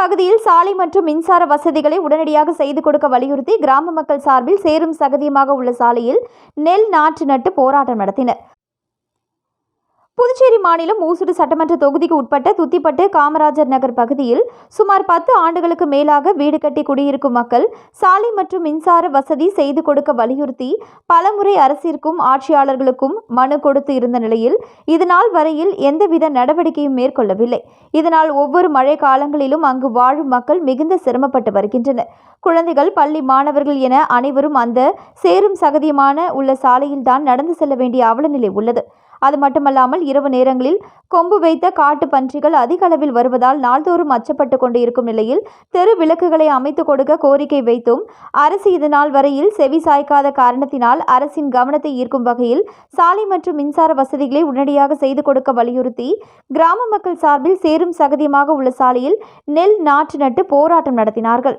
பகுதியில் சாலை மற்றும் மின்சார வசதிகளை உடனடியாக செய்து கொடுக்க வலியுறுத்தி கிராம மக்கள் சார்பில் சேரும் சகதியமாக உள்ள சாலையில் நெல் நாற்று நட்டு போராட்டம் நடத்தினர். புதுச்சேரி மாநிலம் ஊசுடு சட்டமன்ற தொகுதிக்கு உட்பட்ட துத்திப்பட்டு காமராஜர் நகர் பகுதியில் சுமார் பத்து ஆண்டுகளுக்கு மேலாக வீடு கட்டி குடியிருக்கும் மக்கள் சாலை மற்றும் மின்சார வசதி செய்து கொடுக்க வலியுறுத்தி பலமுறை அரசிற்கும் ஆட்சியாளர்களுக்கும் மனு கொடுத்து இருந்த நிலையில் இதுநாள் வரையில் எந்தவித நடவடிக்கையும் மேற்கொள்ளவில்லை. இதனால் ஒவ்வொரு மழை காலங்களிலும் அங்கு வாழும் மக்கள் மிகுந்த சிரமப்பட்டு வருகின்றனர். குழந்தைகள் பள்ளி மாணவர்கள் என அனைவரும் அந்த சேரும் சகதியமான உள்ள சாலையில்தான் நடந்து செல்ல வேண்டிய அவலநிலை உள்ளது. அது மட்டுமல்லாமல் இரவு நேரங்களில் கொம்பு வைத்த காட்டு பன்றிகள் அதிக அளவில் வருவதால் நாள்தோறும் அச்சப்பட்டு கொண்டு இருக்கும் நிலையில் தெரு விளக்குகளை அமைத்து கொடுக்க கோரிக்கை வைத்தும் அரசு இது நாள் வரையில் செவி சாய்க்காத காரணத்தினால் அரசின் கவனத்தை ஈர்க்கும் வகையில் சாலை மற்றும் மின்சார வசதிகளை உடனடியாக செய்து கொடுக்க வலியுறுத்தி கிராம மக்கள் சார்பில் சேரும் சகதியமாக உள்ள சாலையில் நெல் நாற்று நட்டு போராட்டம் நடத்தினார்கள்.